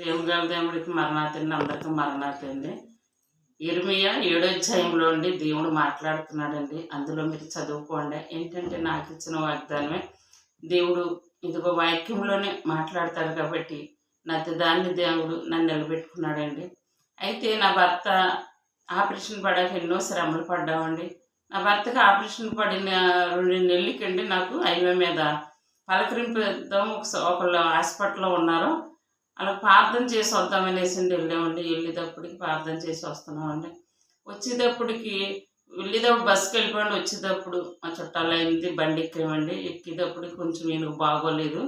దేవుగల దేవుడికి మరణాతండి అందరికీ మరణాతండి ఇరిమియా ఏడో అధ్యాయంలో అండి దేవుడు మాట్లాడుతున్నాడండి. అందులో మీరు చదువుకోండి. ఏంటంటే నాకు ఇచ్చిన వాగ్దానమే దేవుడు ఇదిగో వాక్యంలోనే మాట్లాడతాడు కాబట్టి నది దాన్ని దేవుడు నన్ను నిలబెట్టుకున్నాడండి. అయితే నా భర్త ఆపరేషన్ పడాక ఎన్నో శ్రమలు పడ్డామండి. నా భర్తకి ఆపరేషన్ పడిన రెండు నెలలకండి నాకు హైవే మీద పలకరింపుదాం ఒక ఒకళ్ళు హాస్పిటల్లో ఉన్నారు. అలా ప్రార్థన చేసి వద్దామనేసి వెళ్ళామండి. వెళ్ళేటప్పటికి ప్రార్థన చేసి వస్తున్నామండి. వచ్చేటప్పటికి వెళ్ళేటప్పుడు బస్కి వెళ్ళిపోండి. వచ్చేటప్పుడు మా చుట్టాలు అయింది బండి ఎక్కామండి ఎక్కేటప్పుడు కొంచెం నేను బాగోలేదు.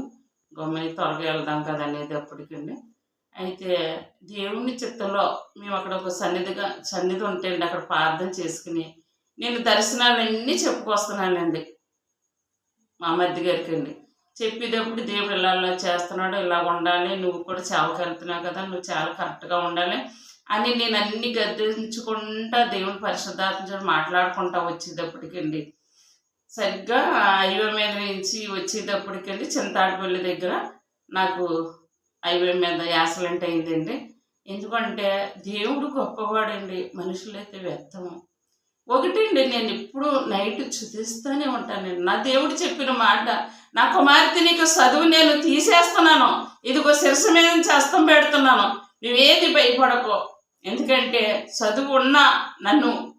గమ్మ త్వరగా వెళ్దాం కదా అనేటప్పటికి అండి. అయితే దేవుని చిత్తంలో మేము అక్కడ ఒక సన్నిధిగా సన్నిధి ఉంటే అండి అక్కడ ప్రార్థన చేసుకుని నేను దర్శనాలన్నీ చెప్పుకొస్తున్నానండి మా మధ్య గారికి అండి. చెప్పేటప్పుడు దేవుడు ఇలా ఇలా చేస్తున్నాడు ఇలా ఉండాలి నువ్వు కూడా సేవకి వెళ్తున్నావు కదా నువ్వు చాలా కరెక్ట్గా ఉండాలి అని నేను అన్ని గద్దించుకుంటా దేవుని పరిశుద్ధాత్మ మాట్లాడుకుంటా వచ్చేటప్పటికండి. సరిగ్గా హైవే మీద నుంచి వచ్చేటప్పటికండి చింతాడుపల్లి దగ్గర నాకు హైవే మీద యాక్సిడెంట్ అయిందండి. ఎందుకంటే దేవుడు గొప్పవాడండి మనుషులైతే వ్యర్థము ఒకటండి నేను ఎప్పుడు నైట్ చుతిస్తూనే ఉంటానండి నా దేవుడు చెప్పిన మాట నా కుమార్తె నీకు చదువు నేను తీసేస్తున్నాను. ఇదిగో శిరస మీద చేస్తం పెడుతున్నాను. నువ్వేది భయపడకో. ఎందుకంటే చదువు ఉన్నా నన్ను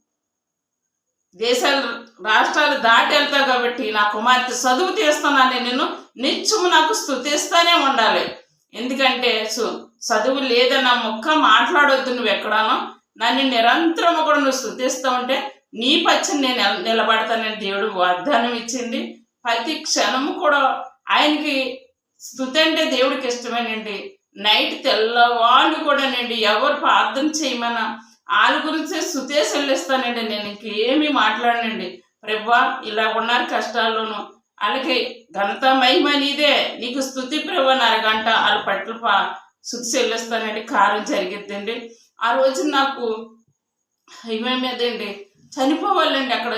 దేశాలు రాష్ట్రాలు దాటి వెళ్తావు కాబట్టి నా కుమార్తె చదువు తీస్తున్నాను నేను నిత్యము నాకు స్థుతిస్తూనే ఉండాలి. ఎందుకంటే సు చదువు లేదన్న ముక్క మాట్లాడొద్దు నువ్వు ఎక్కడానో నన్ను నిరంతరం కూడా నువ్వు స్థుతిస్తూ ఉంటే నీ పచ్చని నేను నిలబడతానని దేవుడు వాగ్దానం ఇచ్చింది. ప్రతి క్షణము కూడా ఆయనకి స్థుతి అంటే దేవుడికి ఇష్టమేనండి. నైట్ తెల్లవాళ్ళు కూడానండి ఎవరు ప్రార్థన చేయమన్నా వాళ్ళ గురించి స్థుతే చెల్లిస్తానండి. నేను ఇంకేమీ మాట్లాడనండి. ప్రభా ఇలా ఉన్నారు కష్టాల్లోనూ. వాళ్ళకి ఘనత మహిమ నీదే. నీకు స్థుతి ప్రభు అరగంట వాళ్ళ పట్ల పా శుద్ధి చెల్లిస్తానండి కారం జరిగిద్దండి. ఆ రోజు నాకు హిమ మీద అండి చనిపోవాలండి అక్కడ.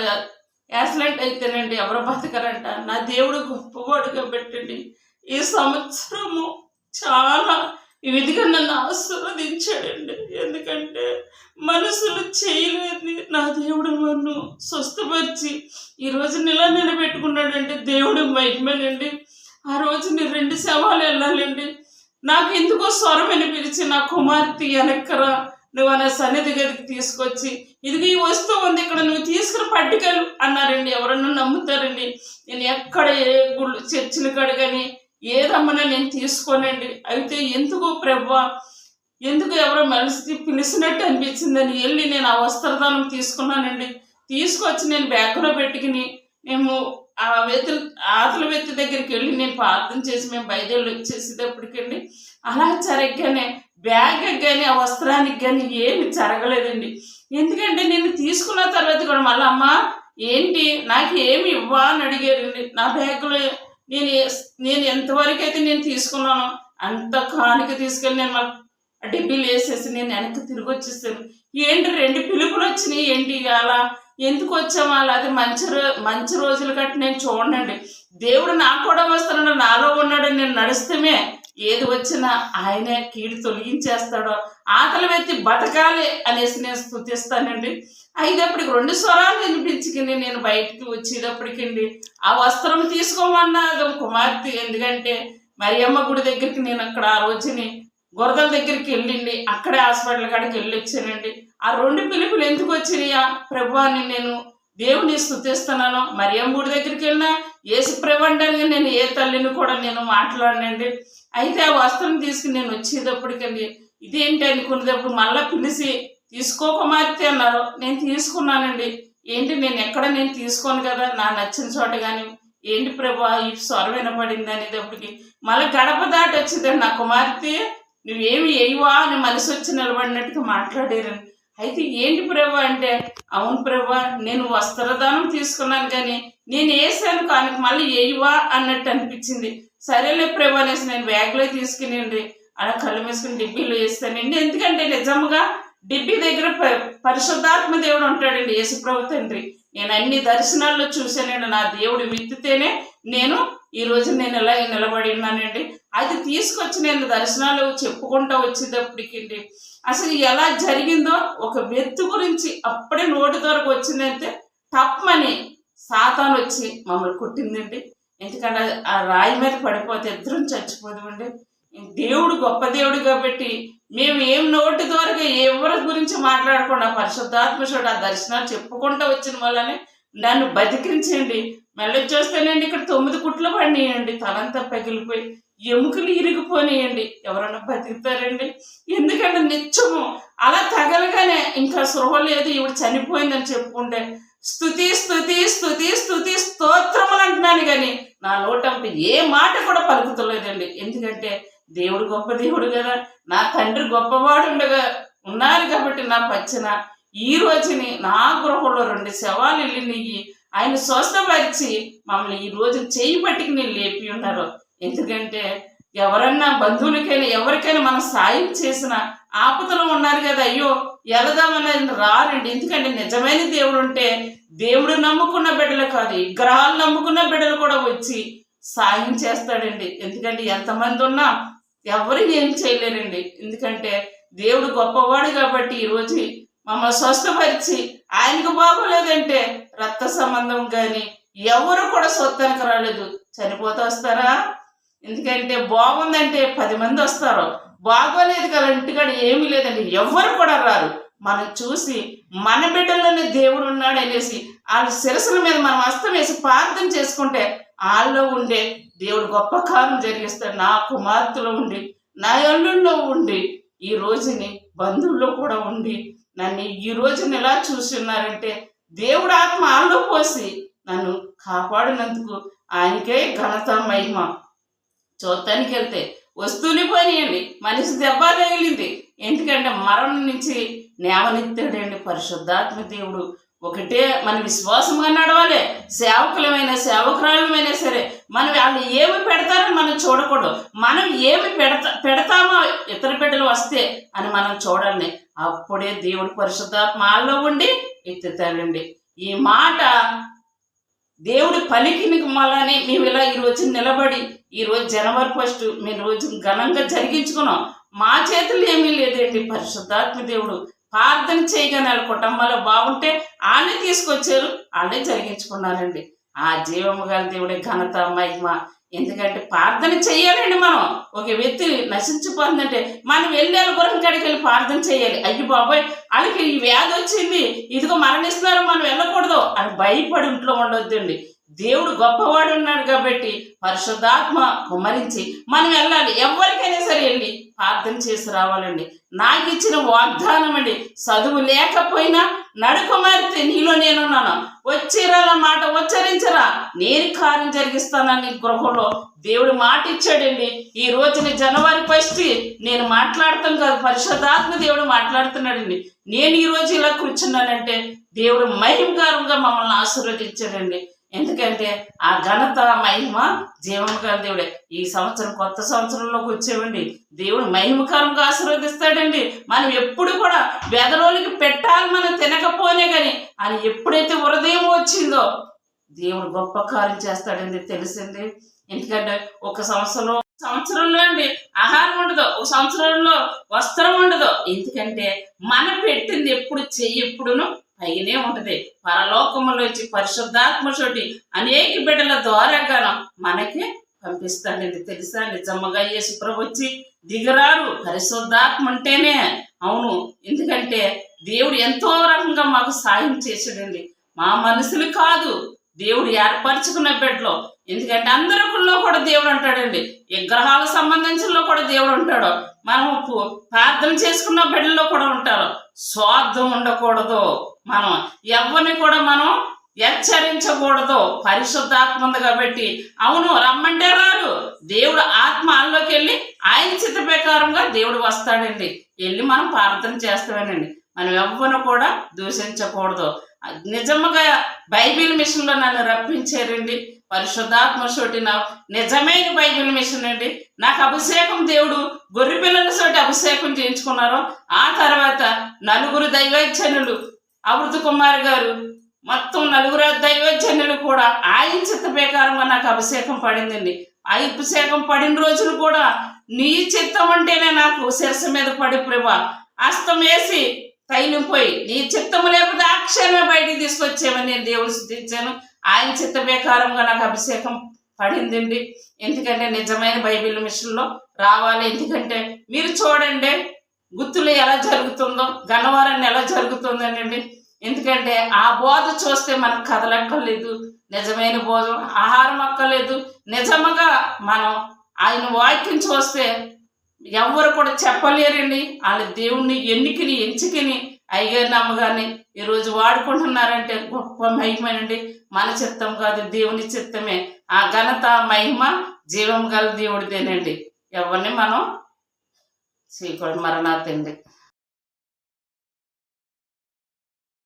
యాక్సిడెంట్ అయితేనండి ఎవరు బతకరంట. నా దేవుడు గొప్పవాడుగా పెట్టండి ఈ సంవత్సరము చాలా విధిగా నన్ను ఆశీర్వదించాడండి. ఎందుకంటే మనసులు చేయలేదు నా దేవుడు నన్ను స్వస్థపరిచి ఈ రోజు నిలా నిలబెట్టుకున్నాడంటే దేవుడు మహిమనండి. ఆ రోజు నేను రెండు శవాలు వెళ్ళాలండి. నాకు ఎందుకో స్వరం వినిపించి పిలిచి నా కుమార్తె వెనక్కరా నువ్వు అనే సన్నిధి గదికి తీసుకొచ్చి ఇదిగో ఈ వస్తువు ఉంది ఇక్కడ నువ్వు తీసుకుని పట్టుకెళ్ళు అన్నారండి. ఎవరన్నా నమ్ముతారండి. నేను ఎక్కడ ఏ గుళ్ళు చర్చిలు కాడ కానీ నేను తీసుకోనండి. అయితే ఎందుకు ప్రభా? ఎందుకు ఎవరో మనసుకి పిలిచినట్టు అనిపించిందని వెళ్ళి నేను ఆ వస్త్రదానం తీసుకున్నానండి. తీసుకొచ్చి నేను బ్యాగ్లో పెట్టుకుని మేము ఆ వెతులు ఆతల వ్యక్తి దగ్గరికి వెళ్ళి నేను ప్రార్థన చేసి మేము బయదేళ్ళు వచ్చేసేటప్పటికండి. అలా జరగగానే బ్యాగ్ కానీ ఆ వస్త్రానికి కానీ ఏమి జరగలేదండి. ఎందుకంటే నేను తీసుకున్న తర్వాత కూడా మళ్ళీ అమ్మ ఏంటి? నాకు ఏమి ఇవ్వా? అని అడిగారు. నా బ్యాగ్లో నేను నేను ఎంతవరకు అయితే నేను తీసుకున్నానో అంత కానుక తీసుకెళ్ళి నేను మళ్ళీ ఆ వేసేసి నేను వెనక్కి తిరిగి వచ్చేస్తాను ఏంటి రెండు పిలుపులు వచ్చినాయి? ఏంటి అలా? ఎందుకు వచ్చామా అలా? అది మంచి రో మంచి రోజులు కట్టి నేను చూడండి. దేవుడు నాకు కూడా వస్తున్నాడు నాలో ఉన్నాడని నేను నడుస్తమే ఏది వచ్చినా ఆయనే కీడు తొలగించేస్తాడో ఆకలి వెత్తి బతకాలి అనేసి నేను స్థుతిస్తానండి. అయినప్పటికి రెండు స్వరాలు వినిపించుకుని నేను బయటికి వచ్చేటప్పటికండి ఆ వస్త్రం తీసుకోమన్నది కుమార్తె. ఎందుకంటే మరియమ్మ గుడి దగ్గరికి నేను అక్కడ ఆ రోజుని గొరదల దగ్గరికి వెళ్ళిండి అక్కడే హాస్పిటల్ కాడికి వెళ్ళి వచ్చానండి ఆ రెండు పిలుపులు ఎందుకు వచ్చినాయా? ప్రభువాన్ని నేను దేవుని స్థుతిస్తున్నాను. మరియమ్మ గుడి దగ్గరికి వెళ్ళినా ఏసు ప్రభండానికి నేను ఏ తల్లిని కూడా నేను మాట్లాడినండి. అయితే ఆ వస్త్రం తీసుకుని నేను వచ్చేటప్పటికండి ఇదేంటి అనుకునేటప్పుడు మళ్ళీ పిలిచి తీసుకో కుమార్తె అన్నారు. నేను తీసుకున్నానండి. ఏంటి నేను ఎక్కడ నేను తీసుకోను కదా నా నచ్చిన చోట కానీ ఏంటి ప్రభా ఈ స్వరం వినపడింది అనేటప్పటికి మళ్ళీ గడప దాటి వచ్చిందండి. నా కుమార్తె నువ్వేమి వేయవా అని మనసు వచ్చి నిలబడినట్టుగా మాట్లాడారని అయితే ఏంటి ప్రభా అంటే అవును ప్రభా నేను వస్త్రదానం తీసుకున్నాను కానీ నేను వేసాను కానీ మళ్ళీ వేయవా అన్నట్టు అనిపించింది. సరేలే ప్రభా అనేసి నేను బ్యాగ్లో తీసుకుని అలా కళ్ళు మూసుకుని డిబ్బీలో వేస్తానండి ఎందుకంటే నిజంగా డిబ్బీ దగ్గర ప- పరిశుద్ధాత్మ దేవుడు ఉంటాడండి యేసుప్రభు తండ్రి. నేను అన్ని దర్శనాల్లో చూశానండి. నా దేవుడు విత్తితేనే నేను ఈ రోజు నేను ఇలా నిలబడి ఉన్నానండి. అది తీసుకొచ్చి నేను దర్శనాలు చెప్పుకుంటా వచ్చేటప్పటికండి. అసలు ఎలా జరిగిందో ఒక వ్యక్తి గురించి అప్పుడే నోటి దొరకు వచ్చిందంటే తప్పమని సాతాను వచ్చి మమ్మల్ని కుట్టిందండి. ఎందుకంటే ఆ రాయి మీద పడిపోతే ఇద్దరం చచ్చిపోదామండి. దేవుడు గొప్ప దేవుడు కాబట్టి మేము ఏం నోటి ద్వారా ఎవరి గురించి మాట్లాడకుండా పరిశుద్ధాత్మశుడు ఆ దర్శనాలు చెప్పుకుంటూ వచ్చిన వాళ్ళని నన్ను బతికించండి. మళ్ళీ చూస్తేనండి ఇక్కడ తొమ్మిది కుట్లు పడినాయండి. తలంతా పగిలిపోయి ఎముకలు ఇరిగిపోనియండి. ఎవరన్నా బతుకుతారండి? ఎందుకంటే నిత్యము అలా తగలగానే ఇంకా సృహ లేదు. ఇవి చనిపోయిందని చెప్పుకుంటే స్థుతి స్థుతి స్థుతి స్థుతి స్తోత్రములు అంటున్నాను కానీ నా నోటంపై ఏ మాట కూడా పలుకుతలేదండి. ఎందుకంటే దేవుడు గొప్ప దేవుడు కదా. నా తండ్రి గొప్పవాడు ఉండగా ఉన్నారు కాబట్టి నా పచ్చన. ఈ రోజుని నా గృహంలో రెండు శవాలు వెళ్ళినవి ఆయన స్వస్థపరిచి మమ్మల్ని ఈ రోజు చేయి పట్టుకు నేను లేపి ఉన్నారు. ఎందుకంటే ఎవరన్నా బంధువులకైనా ఎవరికైనా మనం సాయం చేసిన ఆపదలో ఉన్నారు కదా. అయ్యో వెళదామని రానండి. ఎందుకంటే నిజమైన దేవుడు ఉంటే దేవుడు నమ్ముకున్న బిడ్డలు కాదు విగ్రహాలు నమ్ముకున్న బిడ్డలు కూడా వచ్చి సాయం చేస్తాడండి. ఎందుకంటే ఎంతమంది ఉన్నా ఎవరు ఏం చేయలేరండి. ఎందుకంటే దేవుడు గొప్పవాడు కాబట్టి ఈరోజు మమ్మల్ని స్వస్థపరిచి ఆయనకు బాగోలేదంటే రక్త సంబంధం కానీ ఎవరు కూడా స్వత్తానికి రాలేదు. చనిపోతూ వస్తారా? ఎందుకంటే బాగుందంటే పది మంది వస్తారు. బాగోలేదు కదా ఇంటికాడ ఏమీ లేదండి. ఎవరు కూడా రారు. మనం చూసి మన బిడ్డల్లోనే దేవుడు ఉన్నాడు అనేసి వాళ్ళ శిరసుల మీద మనం అస్తం వేసి ప్రార్థన చేసుకుంటే వాళ్ళలో ఉండే దేవుడు గొప్ప కాలం జరిగిస్తాడు. నా కుమార్తెలో ఉండి నా అల్లుల్లో ఉండి ఈ రోజుని బంధువుల్లో కూడా ఉండి నన్ను ఈ రోజుని ఎలా చూస్తున్నారంటే దేవుడు ఆత్మ ఆళ్ళు పోసి నన్ను కాపాడినందుకు ఆయనకే ఘనత మహిమ. చూడటానికి వెళ్తే వస్తువులు పోనీయండి. మనిషి దెబ్బ తగిలింది. ఎందుకంటే మరణం నుంచి నేవనెత్తాడండి పరిశుద్ధాత్మ దేవుడు. ఒకటే మన విశ్వాసంగా నడవాలి. సేవకులమైన సేవకురాలమైనా సరే మనం వాళ్ళు ఏమి పెడతారని మనం చూడకూడదు. మనం ఏమి పెడతా పెడతామో ఇతర బిడ్డలు వస్తే అని మనం చూడాలి అప్పుడే దేవుడు పరిశుద్ధాత్మ ఉండి ఎత్తుతాడండి. ఈ మాట దేవుడి పలికిని మళ్ళానే మేము ఇలా ఈ రోజు నిలబడి ఈరోజు జనవరి ఫస్ట్ మేము రోజు ఘనంగా జరిగించుకున్నాం. మా చేతుల్లో ఏమీ లేదండి. పరిశుద్ధాత్మ దేవుడు ప్రార్థన చేయగానే వాళ్ళ కుటుంబాలు బాగుంటే వాళ్ళే తీసుకొచ్చారు. వాళ్ళే జరిగించుకున్నారండి. ఆ జీవము గల దేవుడే ఘనత మహిమ ఎందుకంటే ప్రార్థన చేయాలండి మనం. ఒక వ్యక్తి నశించిపోతుందంటే మనం వెళ్ళాలి వాళ్ళ గురం కాడికి వెళ్ళి ప్రార్థన చేయాలి అయ్యి బాబాయ్ వాళ్ళకి ఈ వ్యాధి వచ్చింది. ఇదిగో మరణిస్తున్నారు మనం వెళ్ళకూడదు అని భయపడి ఇంట్లో ఉండొద్దండి. దేవుడు గొప్పవాడు ఉన్నాడు కాబట్టి పరిశుద్ధాత్మ కుమరించి మనం వెళ్ళాలి. ఎవరికైనా సరే వెళ్ళి ప్రార్థన చేసి రావాలండి. నాకు ఇచ్చిన వాగ్దానం అండి చదువు లేకపోయినా నడుకుమారితే నీలో నేనున్నాను వచ్చిరా మాట ఉచ్చరించరా? నేను కార్యం జరిగిస్తానని గృహంలో దేవుడు మాట ఇచ్చాడండి ఈ రోజున జనవరి ఫస్ట్ నేను మాట్లాడతాం కాదు పరిశుద్ధాత్మ దేవుడు మాట్లాడుతున్నాడండి. నేను ఈరోజు ఇలా కూర్చున్నానంటే దేవుడు మహిమకారంగా మమ్మల్ని ఆశీర్వదించాడండి. ఎందుకంటే ఆ ఘనత మహిమ జీవముగా దేవుడే. ఈ సంవత్సరం కొత్త సంవత్సరంలోకి వచ్చేవండి దేవుడు మహిమకరంగా ఆశీర్వదిస్తాడండి. మనం ఎప్పుడు కూడా బెదరోలికి పెట్టాలి మనం తినకపోనే కానీ అని ఎప్పుడైతే హృదయం వచ్చిందో దేవుడు గొప్ప కార్యం చేస్తాడండి తెలిసింది ఎందుకంటే ఒక సంవత్సరం సంవత్సరంలో అండి ఆహారం ఉండదు. ఒక సంవత్సరంలో వస్త్రం ఉండదు. ఎందుకంటే మన పెట్టింది ఎప్పుడు చెయ్యి ఎప్పుడును పైనే ఉంటది. పరలోకములో వచ్చి పరిశుద్ధాత్మ చోటి అనేక బిడ్డల ద్వారాగాను మనకి పంపిస్తాడండి తెలుసా? నిజమ్మగా యేసు ప్రభు వచ్చి దిగరారు పరిశుద్ధాత్మ ఉంటేనే అవును. ఎందుకంటే దేవుడు ఎంతో రకంగా మాకు సాయం చేసాడండి మా మనసులు కాదు. దేవుడు ఏర్పరచుకున్న బిడ్డలో. ఎందుకంటే అందరిలో కూడా దేవుడు అంటాడండి. విగ్రహాలకు సంబంధించిన కూడా దేవుడు ఉంటాడు. మనం ప్రార్థన చేసుకున్న బిడ్డల్లో కూడా ఉంటారు. స్వార్థం ఉండకూడదు. మనం ఎవరిని కూడా మనం హెచ్చరించకూడదు. పరిశుద్ధాత్మ ఉంది కాబట్టి. అవును రమ్మంటే రారు దేవుడు ఆత్మ ఆల్లోకి వెళ్ళి ఆయన చిత్త ప్రకారంగా దేవుడు వస్తాడండి. వెళ్ళి మనం ప్రార్థన చేస్తామేనండి. మనం ఎవ్వను కూడా దూషించకూడదు. నిజముగా బైబిల్ మిషన్లో నన్ను రప్పించారండి. పరిశుద్ధాత్మ చోటి నా నిజమైన బైబిల్ మిషన్ అండి. నాకు అభిషేకం దేవుడు గొర్రె పిల్లల చోటి అభిషేకం చేయించుకున్నారు. ఆ తర్వాత నలుగురు దైవజనులు అమృత కుమార్ గారు మొత్తం నలుగురు దైవజనులు కూడా ఆయన చిత్త ప్రకారంగా నాకు అభిషేకం పడిందండి. ఆ అభిషేకం పడిన రోజులు కూడా నీ చిత్తం అంటేనే నాకు శిరస మీద పడి ప్రభా అస్తం వేసి తైలం పోయి నీ చిత్తము లేకపోతే అక్షరమే క్షణమే బయటికి నేను దేవుని స్థుతించాను. ఆయన చిత్త ప్రకారంగా నాకు అభిషేకం పడిందండి. ఎందుకంటే నిజమైన బైబిల్ మిషన్లో రావాలి. ఎందుకంటే మీరు చూడండి గుత్తులు ఎలా జరుగుతుందో గన్నవారాన్ని ఎలా జరుగుతుందనండి. ఎందుకంటే ఆ బోధ చూస్తే మనకు కదలక్కర్లేదు నిజమైన బోధ ఆహారం అక్కర్లేదు. నిజముగా మనం ఆయన వాక్యం చూస్తే ఎవ్వరు కూడా చెప్పలేరండి. వాళ్ళ దేవుణ్ణి ఎన్నికని ఎంచుకని అయ్యగారిని అమ్మగారిని ఈరోజు వాడుకుంటున్నారంటే గొప్ప మహిమనండి. మన చిత్తం కాదు దేవుని చిత్తమే. ఆ ఘనత మహిమ జీవం గల దేవుడిదేనండి. ఎవరిని మనం చేయకూడదు మరణాతండి